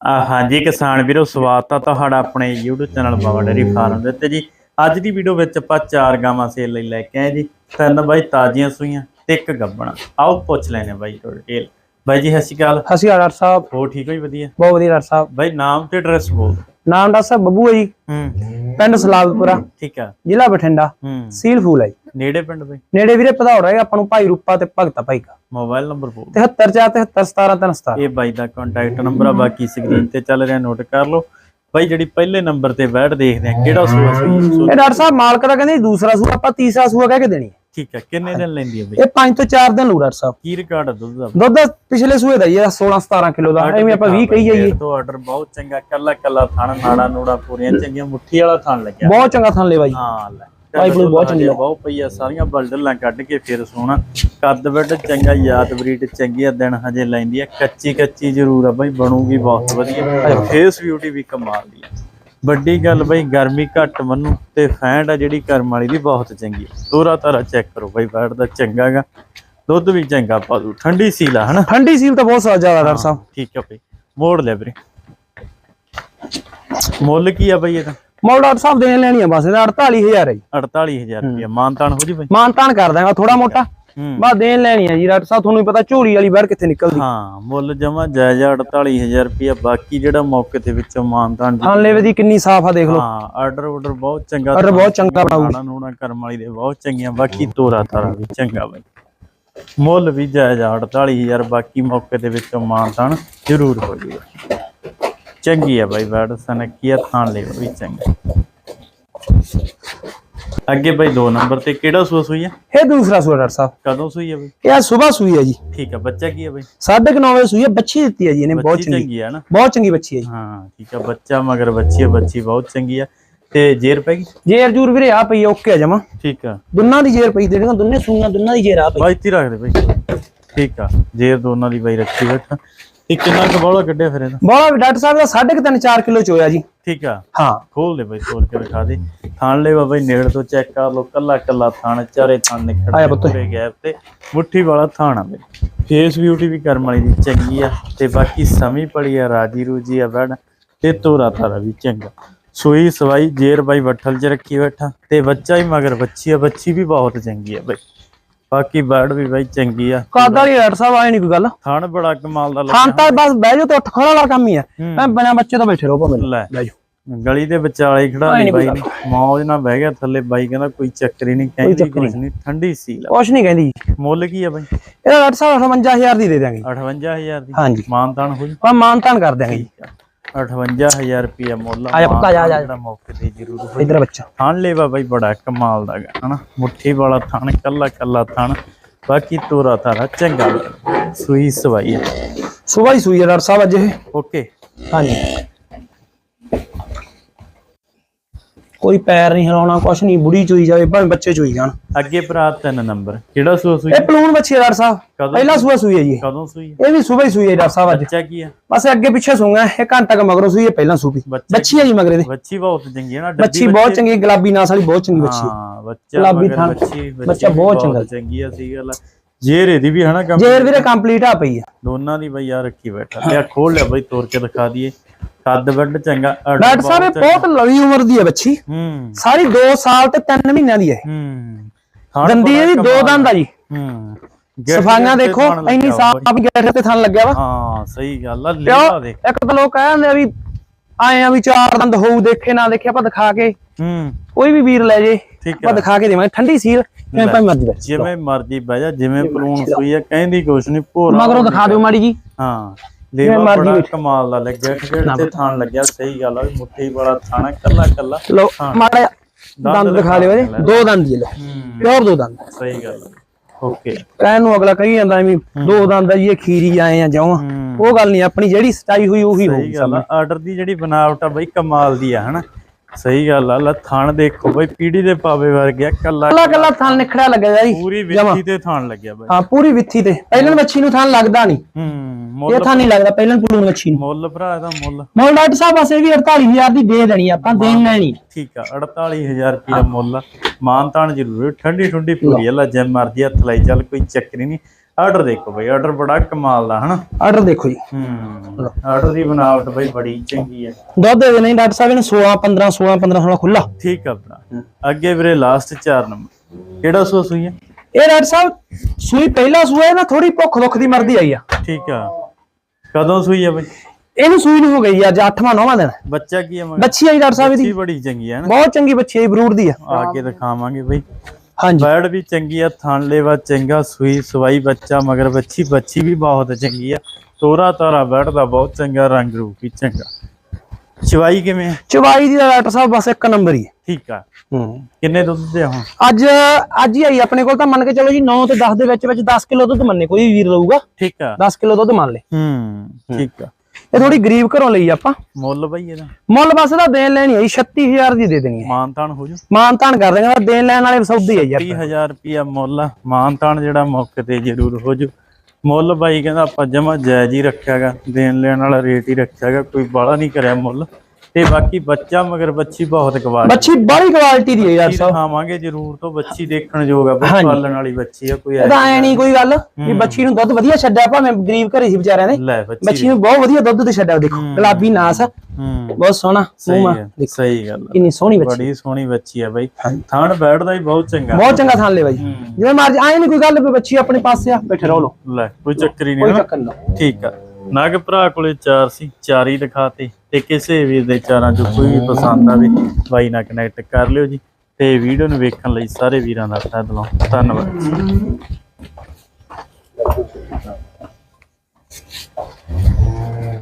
ਹਾਂਜੀ ਕਿਸਾਨ ਵੀਰੋ ਸਵਾਗਤ ਆ ਤੁਹਾਡਾ ਆਪਣੇ YouTube channel Baba dairy farm ਦੇ ਉੱਤੇ ਜੀ। ਅੱਜ ਦੀ ਵੀਡੀਓ ਵਿੱਚ ਆਪਾਂ ਚਾਰ ਗਾਵਾਂ ਸੇਲ ਲਈ ਲੈ ਕੇ ਆਏ ਜੀ। ਤਿੰਨ ਬਾਈ ਤਾਜ਼ੀਆਂ ਸੂਈਆਂ ਤੇ ਇੱਕ ਗੱਬਣਾ। ਆਓ ਪੁੱਛ ਲੈਨੇ ਬਾਈ ਤੋਂ ਡਿਟੇਲ ਬਾਈ ਜੀ ਸਤਿ ਸ਼੍ਰੀ ਅਕਾਲ। ਅਸੀਂ ਡਾਕਟਰ ਸਾਹਿਬ। ਹੋ ਠੀਕ ਹੋ ਜੀ? ਵਧੀਆ। ਬਹੁਤ ਵਧੀਆ ਡਾਕਟਰ ਸਾਹਿਬ। ਬਾਈ ਨਾਮ ਤੇ ਐਡਰੈਸ ਬੋਲ ਨਾਮ ਡਾਕਟਰ ਸਾਹਿਬ ਬੱਬੂ ਹੈ ਜੀ। ਹੂੰ। ਪਿੰਡ ਸਲਾਦਪੁਰਾ। ਠੀਕ ਆ। ਜ਼ਿਲ੍ਹਾ ਬਠਿੰਡਾ। ਹੂੰ। ਸੀਲ ਫੂਲ ਹੈ ਜੀ। ਨੇੜੇ ਪਿੰਡ ਬਾਈ? ਨੇੜੇ ਵੀਰੇ ਪਧੌੜ ਹੈ ਆਪਾਂ ਨੂੰ ਭਾਈ ਰੂਪਾ ਤੇ ਭਗਤਾ ਭਾਈ ਕਾ। ਮੋਬਾਈਲ ਨੰਬਰ ਬੋਲ। 73 77 17 ਇਹ ਬਾਈ ਦਾ ਕੰਟੈਕਟ ਨੰਬਰ ਆ ਬਾਕੀ ਸਕਰੀਨ ਤੇ ਚੱਲ ਰਿਹਾ ਨੋਟ ਕਰ ਲਓ। ਬਾਈ ਜਿਹੜੀ ਪਹਿਲੇ ਨੰਬਰ ਤੇ ਬੈਠ ਦੇਖਦੇ ਆ ਕਿਹੜਾ ਸੂਆ ਸੂਈ ਇਹ ਡਾਕਟਰ ਸਾਹਿਬ ਮਾਲਕ ਦਾ ਕਹਿੰਦੇ ਦੂਸਰਾ ਸੂਆ ਆਪਾਂ ਤੀਸਰਾ ਸੂਆ ਕਹਿ ਕੇ ਦੇਣੀ ਹੈ। ਠੀਕ ਆ ਕਿੰਨੇ ਦਿਨ ਲੈਂਦੀ ਆ ਬਾਈ? ਇਹ 5 ਤੋਂ 4 ਦਿਨ ਲੂ ਡਾਕਟਰ ਸਾਹਿਬ। ਕੀ ਰਿਕਾਰਡ ਆ ਦੁੱਧ ਦਾ? ਦੁੱਧ ਪਿਛਲੇ ਸੂਏ ਦਾ ਹੀ ਹੈ 16 17 ਕਿਲੋ ਦਾ। ਐਵੇਂ ਆਪਾਂ 20 ਕਹੀ ਜਾਈਏ। ਤੋਂ ਆਰਡਰ ਬਹੁਤ ਚੰਗਾ ਕੱਲਾ ਕੱਲਾ ਥਣ ਨਾੜਾ ਨੂੜਾ ਪੂਰੀਆਂ ਚੰਗੀਆਂ ਮੁੱਠੀ ਵਾਲਾ ਥਣ ਲੱਗਿਆ। ਬਹੁਤ ਚੰਗਾ ਥਣ ਲੈ ਬਾਈ। ਹਾਂ ਲੈ। ਭਾਈ ਬਲੂ ਬਹੁਤ ਚੰਗੀ ਹਜੇ ਬਹੁਤ ਪਈ ਆ ਸਾਰੀਆਂ ਬਲਡਲਾਂ ਕੱਢ ਕੇ ਫਿਰ ਸੋਣਾ ਕੱਦ ਵੱਡ ਚੰਗਾ ਯਾਦ ਬਰੀਡ ਚੰਗੀ ਆ ਦਿਨ ਹਜੇ ਲੈਂਦੀ ਆ ਕੱਚੀ ਕੱਚੀ ਜ਼ਰੂਰ ਆ ਬਾਈ ਬਣੂਗੀ ਬਹੁਤ ਵਧੀਆ। ਫੇਸ ਬਿਊਟੀ ਵੀ ਕਮਾਲ ਦੀ ਆ। ਵੱਡੀ ਗੱਲ ਬਾਈ ਗਰਮੀ ਘੱਟ ਮੰਨੂ ਤੇ ਫੈਂਡ ਆ ਜਿਹੜੀ ਕਰਮ ਵਾਲੀ ਦੀ ਬਹੁਤ ਚੰਗੀ ਆ। ਤੋਰਾ ਤਾਰਾ ਚੈੱਕ ਕਰੋ ਬਾਈ ਬੈਠ ਦਾ ਚੰਗਾ ਗਾ। ਦੁੱਧ ਵੀ ਚੰਗਾ ਪਾ ਦੂ ਠੰਡੀ ਸੀਲ ਆ ਹਨਾ? ਠੰਡੀ ਸੀਲ ਤਾਂ ਬਹੁਤ ਜ਼ਿਆਦਾ ਡਾਕਟਰ ਸਾਹਿਬ। ਠੀਕ ਆ ਬਈ। ਮੋੜ ਲੈ ਵੀਰੇ। ਮੁੱਲ ਕੀ ਆ ਬਈ ਇਹਦਾ? ਮੋਲ ਡਾਕਟਰ ਸਾਹਿਬ ਦੇਣ ਲੈਣੀ ਆ ਬਸ ਇਹਦਾ 48000 ਹੈ ਜੀ। 48000 ਰੁਪਏ ਮਾਨਤਾਨ ਹੋ ਜੀ ਬਈ? ਮਾਨ ਤਾਨ ਕਰ ਦਾਂਗਾ ਥੋੜਾ ਮੋਟਾ। ਹੂੰ। ਬਸ ਦੇਣ ਲੈਣੀ ਆ ਜੀ ਡਾਕਟਰ ਸਾਹਿਬ ਤੁਹਾਨੂੰ ਪਤਾ ਝੋਲੀ ਵਾਲੀ ਬਾਹਰ ਕਿੱਥੇ ਨਿਕਲਦੀ। ਹਾਂ ਮੁੱਲ ਜਮਾ ਜਾਇਜ਼ ਆ 48000 ਰੁਪਏ ਬਾਕੀ ਜਿਹੜਾ ਮੌਕੇ ਦੇ ਵਿੱਚੋਂ ਮਾਨਤਾਨ ਜੀ ਥਣ ਲੈਵੇ ਦੀ ਕਿੰਨੀ ਸਾਫ਼ ਆ ਦੇਖ ਲਓ। ਹਾਂ ਆਰਡਰ ਆਰਡਰ ਬਹੁਤ ਚੰਗਾ Order ਬਹੁਤ ਚੰਗਾ। ਬਣਾਉਣਾ ਨੂਣਾ ਕਰਮ ਵਾਲੀ ਦੇ ਬਹੁਤ ਚੰਗੀਆਂ ਬਾਕੀ ਤੋਰਾ ਤਾਰਾ ਵੀ ਚੰਗਾ ਬਈ। ਮੁੱਲ ਵੀ ਜਾਇਜ਼ ਆ 48000 ਬਾਕੀ ਮੌਕੇ ਦੇ ਵਿੱਚੋਂ ਮਾਨਤਾਨ ਜ਼ਰੂਰ ਹੋ ਜੂਗਾ। ਚੰਗੀ ਆ ਬਾਈ ਬੈਡ ਸਨਕੀਆ ਥਾਂ ਲੈ ਵੀ ਚੰਗਾ। ਅੱਗੇ ਬਾਈ 2 ਨੰਬਰ ਤੇ ਕਿਹੜਾ ਸੂਆ ਸੂਈ ਆ? ਇਹ ਦੂਸਰਾ ਸੂਆ ਡਾਕਟਰ ਸਾਹਿਬ। ਕਦੋਂ ਸੂਈ ਆ ਬਈ? ਇਹ ਆ ਸਵੇਰ ਸੂਈ ਹੈ ਜੀ। ਠੀਕ ਆ ਬੱਚਾ ਕੀ ਆ ਬਈ? ਸਾਢੇ ਕੁ ਨੌ ਵਜੇ ਸੂਈ ਹੈ ਬੱਚੀ ਦਿੱਤੀ ਹੈ ਜੀ ਇਹਨੇ ਬਹੁਤ ਚੰਗੀ। ਚੰਗੀ ਆ ਨਾ? ਬਹੁਤ ਚੰਗੀ ਬੱਚੀ ਹੈ ਜੀ। ਹਾਂ ਠੀਕ ਆ ਬੱਚਾ ਮਗਰ ਬੱਚੀ ਆ ਬੱਚੀ ਬਹੁਤ ਚੰਗੀ ਆ। ਤੇ ਜੇਰ ਪੈ ਗਈ? ਜੇਰ ਜੂਰ ਵੀਰੇ ਆ ਪਈ ਓਕੇ ਆ ਜਮਾ। ਠੀਕ ਆ। ਦੋਨਾਂ ਦੀ ਜੇਰ ਪਈ ਜਿਹੜੀਆਂ ਦੋਨੇ ਸੂਈਆਂ ਦੋਨਾਂ ਦੀ ਜੇਰ ਆ ਪਈ। ਬਾਈ ਤੀ ਰੱਖ ਦੇ ਬਾਈ। ਠੀਕ ਆ ਜੇਰ ਦੋਨਾਂ ਦੀ ਬਾਈ ਰੱਖੀ ਬੈਠਾ। ਤੇ ਕਿੰਨਾ ਕੁ ਬੌਲਾ ਕੱਢਿਆ ਫਿਰ ਇਹਦਾ? ਬੋਲਾ ਡਾਕਟਰ ਸਾਹਿਬ ਦਾ ਸਾਢੇ ਕੁ ਤਿੰਨ 4 ਕਿਲੋ ਚ ਹੋਇਆ ਜੀ। ਠੀਕ ਆ। ਹਾਂ। ਖੋਲ ਦੇ ਬਾਈ ਖੋਲ ਕੇ ਦਿਖਾ ਦੇ। ਥਾਣ ਲੈ ਬਾਈ ਨੇੜ ਤੋਂ ਚੈੱਕ ਕਰ ਲੋ ਕੱਲਾ ਕੱਲਾ ਥਾਣ ਚਾਰੇ ਥਾਣ ਨਿਕੜ ਆਇਆ ਪੁੱਤ। ਪੂਰੇ ਗੈਪ ਤੇ। ਮੁੱਠੀ ਵਾਲਾ ਥਾਣ ਆ ਬਾਈ। ਫੇਸ ਬਿਊਟੀ ਵੀ ਕਰਮ ਵਾਲੀ ਦੀ ਚੰਗੀ ਆ ਤੇ ਬਾਕੀ ਸਮੀ ਪੜੀ ਆ ਰਾਜੀ ਰੂਜੀ ਆ ਬੈਣ ਤੇ ਤੋਰਾ ਤਾਰਾ ਵੀ ਚੰਗਾ। ਸੂਈ ਸਵਾਈ ਜੇਰ ਬਾਈ ਵੱਠਲ ਚ ਰੱਖੀ ਬੈਠਾ ਤੇ ਬੱਚਾ ਹੀ ਮਗਰ ਬੱਚੀ ਆ ਬੱਚੀ ਵੀ ਬਹੁਤ ਚੰਗੀ ਆ ਬਾਈ। ਬਾਕੀ ਬਰਡ ਵੀ ਬਾਈ ਚੰਗੀ ਆ। ਕਾਦਾ ਵਾਲੀ ਡਾਕਟਰ ਸਾਹਿਬ ਆਏ ਨਹੀਂ ਕੋਈ ਗੱਲ। ਥਣ ਬੜਾ ਕਮਾਲ ਦਾ ਲੱਗਿਆ। ਤਾਂ ਬਸ ਬਹਿ ਜਾਓ ਤੇ ਉੱਠ ਖੜਾ ਵਾਲਾ ਕੰਮ ਹੀ ਆ। ਹੂੰ। ਮੈਂ ਬਿਨਾਂ ਬੱਚੇ ਤੋਂ ਬੈਠੇ ਰਹੋ ਭਾਵੇਂ। ਲੈ। ਬਹਿ ਜਾਓ। ਗਲੀ ਦੇ ਵਿਚਾਲੇ ਹੀ ਖੜਾ ਆਏਂ ਲਈ ਨੀ ਬਾਈ। ਨੇ ਮੌਜ ਨਾਲ ਬਹਿ ਗਿਆ ਥੱਲੇ। ਬਾਈ ਕਹਿੰਦਾ ਕੋਈ ਚੱਕਰ ਹੀ ਨਹੀਂ ਕਹਿੰਦੀ ਕੁਝ ਨਹੀਂ। ਠੰਡੀ ਸੀ ਲਾ ਕੁਛ ਨਹੀਂ ਕਹਿੰਦੀ। ਮੁੱਲ ਕੀ ਆ ਬਾਈ? ਇਹਦਾ ਡਾਕਟਰ ਸਾਹਿਬ 58000 ਦੀ ਦੇ ਦਿਆਂਗੇ। 58000 ਦੀ। ਹਾਂਜੀ। ਮਾਨਤਾਨ ਹੋ ਜੀ। ਆਪਾਂ ਮਾਨ ਤਾਨ ਕਰ ਦਿਆਂਗੇ ਜੀ। 58000 ਰੁਪਏ ਮੁੱਲ ਆ। ਜਾ ਪੁੱਤ, ਆ ਜਾ, ਆ ਜਾ। ਜਿਹੜਾ ਮੌਕੇ ਤੇ ਜ਼ਰੂਰ ਹੋ ਇਧਰ ਬੱਚਾ। ਥਣ ਲੈਵਾ ਬਾਈ ਬੜਾ ਕਮਾਲ ਦਾ ਹਨਾ? ਮੁੱਠੀ ਵਾਲਾ ਥਣ ਕੱਲਾ ਕੱਲਾ ਥਣ। ਬਾਕੀ ਤੋਰਾ ਤਾਰਾ ਚੰਗਾ। ਸੂਈ ਸਵਾਈ ਹੀ ਸੂਈ ਹੈ ਡਾਕਟਰ ਸਾਹਿਬ ਅੱਜ ਇਹ। ਓਕੇ। ਹਾਂਜੀ। ਕੋਈ ਪੈਰ ਨਹੀਂ ਹਿਲਾਉਣਾ ਕੁਛ ਨਹੀਂ ਬੁੜੀ ਚੋਈ ਜਾਵੇ ਭਾਵੇਂ ਬੱਚੇ ਚੋਈ ਜਾਣ ਅੱਗੇ ਭਰਾ ਤਿੰਨ ਨੰਬਰ ਕਿਹੜਾ ਸੂਆ ਸੂਈ ਇਹ ਪਲੂਨ ਬੱਚੀ ਹੈ ਡਾਕਟਰ ਸਾਹਿਬ? ਪਹਿਲਾ ਸੂਆ ਸੂਈ ਹੈ ਜੀ। ਕਦੋਂ ਸੂਈ ਆ? ਇਹ ਵੀ ਸਵੇਰ ਹੀ ਸੂਈ ਹੈ ਡਾਕਟਰ ਸਾਹਿਬ ਅੱਜ ਬੱਚਾ ਕੀ ਆ ਬਸ ਅੱਗੇ ਪਿੱਛੇ ਸੂਗਾ ਇਹ ਘੰਟਾ ਕ ਮਗਰੋਂ ਸੂਈ ਹੈ ਪਹਿਲਾਂ ਸੂਪੀ ਬੱਚਾ ਹੈ ਜੀ ਮਗਰੇ ਦੇ ਬੱਚੀ ਬਹੁਤ ਚੰਗੀ ਹੈ ਨਾ ਬੱਚੀ ਬਹੁਤ ਚੰਗੀ ਗੁਲਾਬੀ ਨਾਸ ਵਾਲੀ ਬਹੁਤ ਚੰਗੀ ਬੱਚੀ ਹੈ। ਹਾਂ ਬੱਚਾ ਗੁਲਾਬੀ ਥਣ। ਬੱਚੀ ਬਹੁਤ ਚੰਗਾ। ਚੰਗੀ ਆ ਸੀ ਗੱਲ ਜੇਰ ਇਹਦੀ ਵੀ ਹਨਾ ਕੰਮ ਜੇਰ ਵੀਰੇ ਕੰਪਲੀਟ ਆ ਪਈ ਹੈ ਦੋਨਾਂ ਦੀ ਬਈ ਆ ਰੱਖੀ ਬੈਠਾ ਤੇ ਆ ਖੋਲ ਲਿਆ ਬਈ ਤੋੜ ਕੇ ਦਿਖਾ ਦਈਏ ਕੱਦ ਵੱਡ ਚੰਗਾ ਡਾਕਟਰ ਸਾਹਿਬ ਇਹ ਬਹੁਤ ਲਵੀ ਉਮਰ ਦੀ ਹੈ ਬੱਚੀ। ਹੂੰ। ਸਾਰੀ 2 ਸਾਲ ਤੇ 3 ਮਹੀਨਿਆਂ ਦੀ ਹੈ ਹੂੰ। ਦੰਦੀ ਇਹਦੀ ਦੋ ਦੰਦ ਆ ਜੀ। ਹੂੰ। ਸਫਾਈਆਂ ਦੇਖੋ ਇੰਨੀ ਸਾਫ਼ ਗੈਰ ਤੇ ਥਣ ਲੱਗਿਆ ਵਾ। ਹਾਂ ਸਹੀ ਗੱਲ ਆ ਕਿਉਂ ਦੇਖ। ਇੱਕ ਤਾਂ ਲੋਕ ਕਹਿੰਦੇ ਆ ਵੀ ਆਏ ਆ ਵੀ ਚਾਰ ਦੰਦ ਹੋਊ ਦੇਖੇ ਨਾ ਦੇਖੇ ਆਪਾਂ ਦਿਖਾ ਕੇ। ਹੂੰ। ਕੋਈ ਵੀ ਵੀਰ ਲੈ ਜੇ ਆਪਾਂ ਦਿਖਾ ਕੇ ਦੇਵਾਂਗੇ। ਠੰਡੀ ਸੀਲ ਕਿਵੇਂ ਭਾਵੇਂ ਮਰਜ਼ੀ ਜਿਵੇਂ ਮਰਜ਼ੀ ਬਹਿ ਜਾ ਜਿਵੇਂ ਪਲੂਣ ਸੂਈ ਆ ਕਹਿੰਦੀ ਕੁਛ ਨਹੀਂ ਭੋਰਾ ਮਗਰੋਂ ਦਿਖਾ ਦਿਓ ਮਾੜੀ ਜੀ। ਹਾਂ। ਲੇਵਾ ਬੜਾ। ਕਮਾਲ ਦਾ ਲੱਗਿਆ ਖੇਡ ਤੇ ਥਾਣ ਲੱਗਿਆ ਸਹੀ ਗੱਲ ਆ ਮੁੱਠੀ ਵਾਲਾ ਥਾਣਾ ਕੱਲਾ ਕੱਲਾ ਲੋ। ਮਾੜਾ ਦੰਦ ਦਿਖਾ ਲਿਓ ਇਹਦੇ। ਦੋ ਦੰਦ ਹੀ ਲੈ। ਪਿਓਰ ਦੋ ਦੰਦ। ਸਹੀ ਗੱਲ ਓਕੇ। ਕਹਿਣ ਨੂੰ ਅਗਲਾ ਕਹੀ ਜਾਂਦਾ ਐਵੇਂ ਦੋ ਦੰਦ ਆ ਜੀ ਇਹ ਖੀਰੀ ਆਏ ਆ ਹੂੰ। ਉਹ ਗੱਲ ਨਹੀਂ ਆਪਣੀ ਜਿਹੜੀ ਸਟਾਈ ਹੋਈ ਉਹੀ ਹੋਊਗੀ ਆਰਡਰ ਦੀ ਜਿਹੜੀ ਬਨਾਵਟ ਆ ਬਈ ਕਮਾਲ ਦੀ ਆ ਹਨਾ? ਸਹੀ ਗੱਲ ਆ ਲੈ ਥਾਣ ਦੇਖੋ ਬਈ ਪੀੜੀ ਦੇ ਪਾਵੇ ਵਰਗਿਆ ਕੱਲਾ ਕੱਲਾ ਕੱਲਾ ਥਣ ਨਿਖੜਿਆ ਲੱਗਿਆ ਜੀ। ਪੂਰੀ ਵਿੱਥੀ ਤੇ ਥਾਣ ਲੱਗਿਆ ਬਈ। ਹਾਂ ਪੂਰੀ ਵਿੱਥੀ ਤੇ। ਪਹਿਲਾਂ ਵੱਛੀ ਨੂੰ ਥਣ ਲੱਗਦਾ ਨਹੀਂ। ਹੂੰ ਇਹ ਮੁੱਲ ਥਾਂ ਨਹੀਂ ਲੱਗਦਾ ਪਹਿਲਾਂ ਪਲੂਣ ਵੱਛੀ ਨੂੰ ਮੁੱਲ ਭਰਾ ਇਹਦਾ ਮੁੱਲ। ਮੋਲ ਡਾਕਟਰ ਸਾਹਿਬ ਬਸ ਇਹ ਵੀ 48000 ਦੀ ਦੇ ਦੇਣੀ ਆਪਾਂ ਦੇਣ ਲੈਣੀ ਠੀਕ ਆ 48000 ਰੁਪਏ ਮੁੱਲ ਆ। ਮਾਨ ਤਾਨ ਜ਼ਰੂਰ ਠੰਡੀ ਠੰਡੀ ਪੂਰੀ ਆ ਲੈ ਜੇ ਮਰਜ਼ੀ ਹੱਥ ਲਾਈ ਚੱਲ ਕੋਈ ਚੱਕਰ ਹੀ ਨਹੀਂ। ਆਰਡਰ ਦੇਖੋ ਬਈ ਆਰਡਰ ਬੜਾ ਕਮਾਲ ਦਾ ਹਨਾ? ਆਰਡਰ ਦੇਖੋ ਜੀ। ਹੂੰ ਆਰਡਰ ਦੀ ਬਣਾਵਟ ਬਈ ਬੜੀ ਚੰਗੀ ਹੈ ਦੁੱਧ ਦੇ ਨਹੀਂ ਡਾਕਟਰ ਸਾਹਿਬ ਇਹਨੇ 16 15 16 15 16 ਖੁੱਲਾ ਠੀਕ ਆ ਭਰਾ ਅੱਗੇ ਵੀਰੇ ਲਾਸਟ 4 ਨੰਬਰ। ਕਿਹੜਾ ਸੋ ਸੂਈ ਹੈ ਇਹ ਡਾਕਟਰ ਸਾਹਿਬ ਸੂਈ ਪਹਿਲਾ ਸੂਆ ਹੈ ਨਾ ਥੋੜੀ ਭੁੱਖ ਦੁੱਖ ਦੀ ਮਰਦੀ ਆਈ ਆ। ਠੀਕ ਆ। ਕਦੋਂ ਸੂਈ ਹੈ ਬਈ? ਇਹਨੂੰ ਸੂਈ ਨੂੰ ਹੋ ਗਈ ਅੱਜ 8ਵਾਂ 9ਵਾਂ ਦਿਨ। ਬੱਚਾ ਕੀ ਹੈ ਬੱਚੀ ਆਈ ਡਾਕਟਰ ਸਾਹਿਬ ਇਹਦੀ। ਬੜੀ ਚੰਗੀ ਹੈ ਨਾ ਬਹੁਤ ਚੰਗੀ ਬੱਚੀ ਆਈ ਬਰੂਡ ਦੀ ਆ। ਆ ਕੇ ਦਿਖਾਵਾਂਗੇ ਬਈ। ਹਾਂਜੀ। ਬੈੜ ਵੀ ਚੰਗੀ ਆ ਥਣ ਲੇਵਾ ਚੰਗਾ ਸੂਈ ਸਵਾਈ ਬੱਚਾ ਮਗਰ ਬੱਚੀ ਬੱਚੀ ਵੀ ਬਹੁਤ ਚੰਗੀ ਆ। ਤੋਰਾ ਤਾਰਾ ਬੈੜ ਦਾ ਬਹੁਤ ਚੰਗਾ ਰੰਗ ਰੂਪ ਵੀ ਚੰਗਾ। ਚਵਾਈ ਕਿਵੇਂ ਆ? ਚਵਾਈ ਦੀ ਡਾਕਟਰ ਸਾਹਿਬ ਬਸ ਇੱਕ ਨੰਬਰ ਹੀ ਹੈ। ਠੀਕ ਆ। ਹੂੰ। ਕਿੰਨੇ ਦੁੱਧ ਦੇ ਹੁਣ ਅੱਜ ਅੱਜ ਹੀ ਆਈ ਆਪਣੇ ਕੋਲ ਤਾਂ ਮੰਨ ਕੇ ਚਲੋ ਜੀ 9 ਤੇ 10 ਦੇ ਵਿੱਚ ਵਿੱਚ 10 ਕਿਲੋ ਦੁੱਧ ਮੰਨੇ ਕੋਈ ਵੀ ਵੀਰ ਲਊਗਾ। ਠੀਕ ਆ। 10 ਕਿਲੋ ਦੁੱਧ ਮੰਨ ਲੇ। ਹੂੰ। ਠੀਕ ਆ। ਇਹ ਥੋੜੀ ਗਰੀਬ ਘਰੋਂ ਲਈ ਆਪਾਂ। ਮੁੱਲ ਬਈ ਇਹਦਾ। ਮੁੱਲ ਬਸ ਦਾ ਦੇਣ ਲੈਣੀ ਆਈ 36000 ਦੀ ਦੇ ਦੇਣੀ ਹੈ ਮਾਨਤਾਨ ਹੋ ਜੂ। ਮਾਨ ਤਾਨ ਕਰ ਦੇਗਾ ਦੇਣ ਲੈਣ ਵਾਲੇ ਸੌਦੇ ਆ ਯਾਰ 30000 ਰੁਪਿਆ ਮੁੱਲ ਆ ਮਾਨਤਾਨ ਜਿਹੜਾ ਮੌਕੇ ਤੇ ਜ਼ਰੂਰ ਹੋ ਜੂ। ਮੁੱਲ ਬਾਈ ਕਹਿੰਦਾ ਆਪਾਂ ਜਮਾ ਜਾਇਜ਼ ਹੀ ਰੱਖਿਆਗਾ ਦੇਣ ਲੈਣ ਵਾਲਾ ਰੇਟ ਹੀ ਰੱਖਿਆਗਾ ਕੋਈ ਬਾਲਾ ਨਹੀਂ ਕਰਿਆ ਮੁੱਲ। ਤੇ ਬਾਕੀ ਬੱਚਾ ਮਗਰ ਬੱਚੀ ਬਹੁਤ ਕਵਾਲ ਬੱਚੀ ਬੜੀ ਕੁਆਲਿਟੀ ਦੀ ਹੈ ਯਾਰ ਸਾਹਿਬ ਦਿਖਾਵਾਂਗੇ ਜ਼ਰੂਰ ਤੋਂ ਬੱਚੀ ਦੇਖਣ ਯੋਗ ਆ ਬਈ ਹਾਂਜੀ। ਪਾਲਣ ਵਾਲੀ ਬੱਚੀ ਆ ਕੋਈ ਐ ਨਹੀਂ ਕੋਈ ਗੱਲ ਵੀ ਬੱਚੀ ਨੂੰ ਦੁੱਧ ਵਧੀਆ ਛੱਡਿਆ ਭਾਵੇਂ ਗਰੀਬ ਘਰੇ ਸੀ ਵਿਚਾਰਿਆਂ ਨੇ ਬੱਚੀ ਨੂੰ ਬਹੁਤ ਵਧੀਆ ਦੁੱਧ ਤੇ ਛੱਡਿਆ ਦੇਖੋ ਗੁਲਾਬੀ ਨਾਸ ਬਹੁਤ ਸੋਹਣਾ ਆ ਸਹੀ ਗੱਲ। ਕਿੰਨੀ ਸੋਹਣੀ ਬੱਚੀ। ਬੜੀ ਸੋਹਣੀ ਬੱਚੀ ਆ ਬਈ। ਥਾਣ ਬੈਠਦਾ ਹੀ ਬਹੁਤ ਚੰਗਾ। ਬਹੁਤ ਚੰਗਾ ਥਾਂ ਲੈ ਬਾਈ। ਜਿਵੇਂ ਮਰਜ਼ੀ ਆਏ ਨਹੀਂ ਕੋਈ ਗੱਲ ਵੀ ਬੱਚੀ ਆਪਣੇ ਪਾਸੇ ਆ ਬੈਠੇ ਰਹੋ ਲੋ ਲੈ ਕੋਈ ਚੱਕਰ ਹੀ ਕੋਈ ਨਹੀਂ ਨਾ। ਚੱਕਰ ਨਹੀਂ। ਠੀਕ ਆ। ਨਗ ਭਰਾ ਕੋਲੇ ਚਾਰ ਸੀ ਚਾਰ ਹੀ ਦਿਖਾਤੇ। ਤੇ ਕਿਸੇ ਵੀਰ ਦੇ ਚਾਰਾਂ ਚੋਂ ਕੋਈ ਵੀ ਪਸੰਦ ਆਵੇ, ਬਾਈ ਨਾਲ ਕਨੈਕਟ ਕਰ ਲਿਓ ਜੀ। ਤੇ ਵੀਡੀਓ ਨੂੰ ਵੇਖਣ ਲਈ ਸਾਰੇ ਵੀਰਾਂ ਦਾ ਤਹਿ ਦਿਲੋਂ ਧੰਨਵਾਦ।